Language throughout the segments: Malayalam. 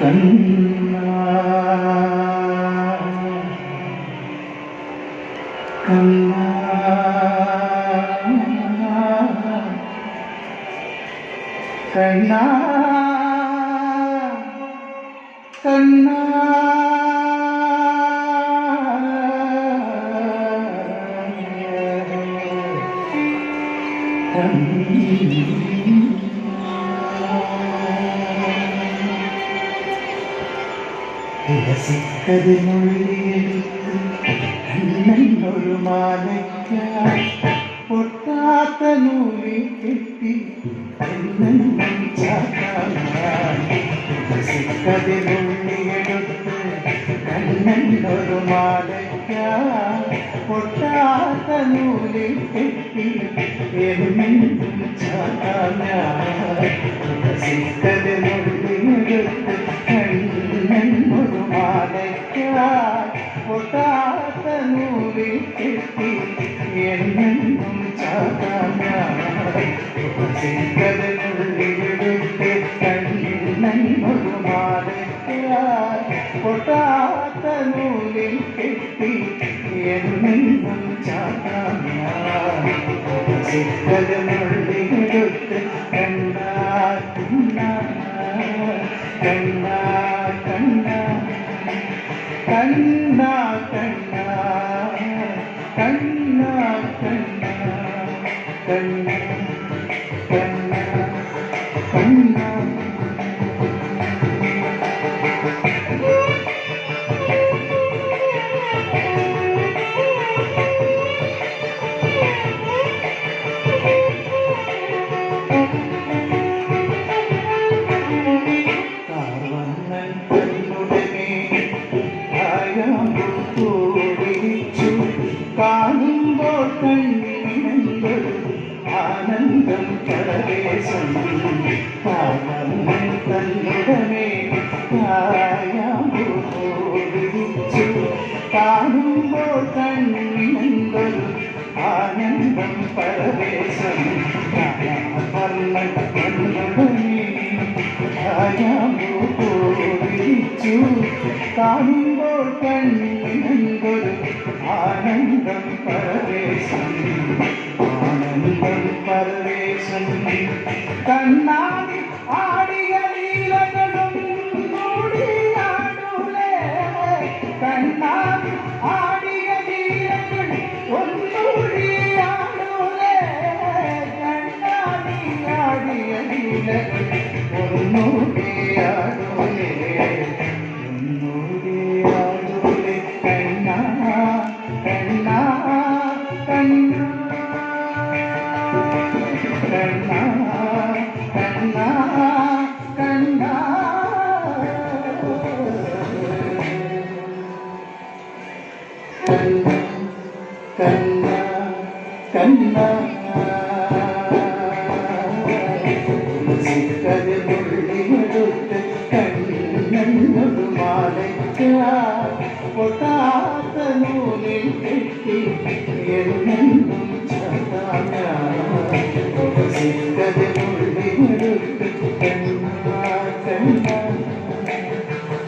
Kanna, Kanna, Kanna. വിലസിക്കതിനുള്ളിയെടുത്ത് കണ്ണൊരു മാലയ്ക്ക പൊട്ടാത്ത നൂലിൽ കെട്ടി വിലസിക്കതിനുള്ളിയെടുത്ത് കണ്ണൊരു മാലയ്ക്ക പൊട്ടാത്ത നൂലിൽ കെട്ടി എന്നും ചാത്താ എടുത്ത് പൊട്ടാത്ത നൂലിൽ കെട്ടി എന്നെന്നും ചാത്തത് മുള്ളിലെടുത്ത് കണ്ടാ കണ്ട കണ്ടാ കണ്ട കണ്ടാ കണ്ട കണ്ടാ കണ്ട കണ്ട. കാണുമ്പോൾ ആനന്ദം പരവേശം ആനന്ദം തന്നിടമേ കായാമോദിച്ചു കാണുമ്പോൾ തന്നിടം ആനന്ദം പരവേശം തന്നിടമേ കായാമോദിച്ചു കാണുമ്പോൾ തന്നിടം ஆனந்தம் பரதேசம். ஆனந்தம் பரதேசம். கண்ணாடி ஆடிய நீலகளும் கண்ணாடி ஆடிய நீலகள் கண்ணாடி ஆடிய நீலகள் ஒன்றுடி ஆடுலே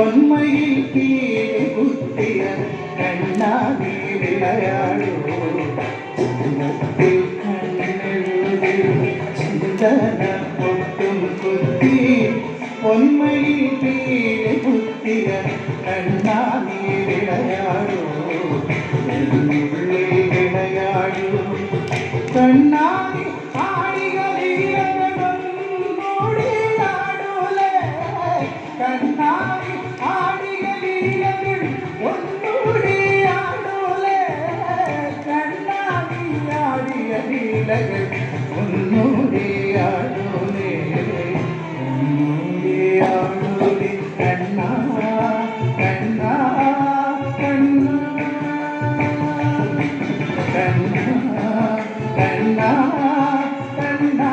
പൊന്മയിൽ തീരെ കുത്തിയ കണ്ണാടി വിളയാടോ പൊട്ടും കുത്തി പൊന്മയിൽ തീരെ കുത്തിയ വിളയാടോ കണ്ണാ കണ്ണാ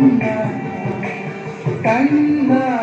Tanda, Tanda.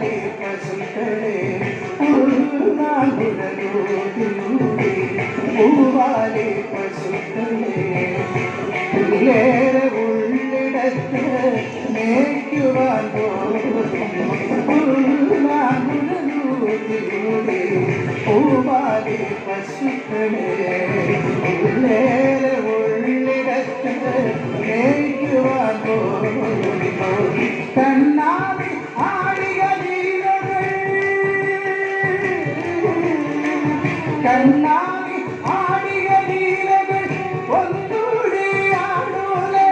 പൂവാലി പശുക്കളെ പുല്ലാങ്കുഴലൂതിയൂതി പൂവാലി പശുക്കളെ പുല്ലേറെ ഉള്ളിടത്ത് മേയ്ക്കുവാൻ പോകുന്നൂതി പൂവാലി പശുക്കളെ പുല്ലേറെ கண்ணாடி ஆடிய நீலவில் ஒன்றுடி ஆடோலே.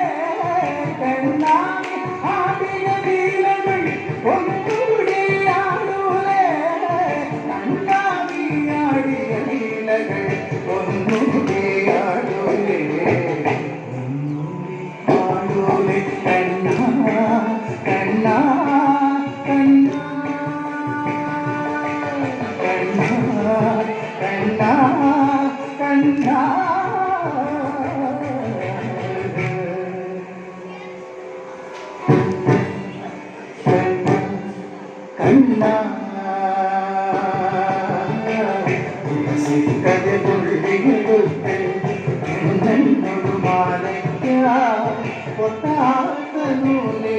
கண்ணாடி ஆடிய நீலவில் ஒன்றுடி ஆடோலே. கண்ணாடி ஆடிய நீலகள் ஒன்று கண்ணா மாலையா பொட்டாத்த நூலை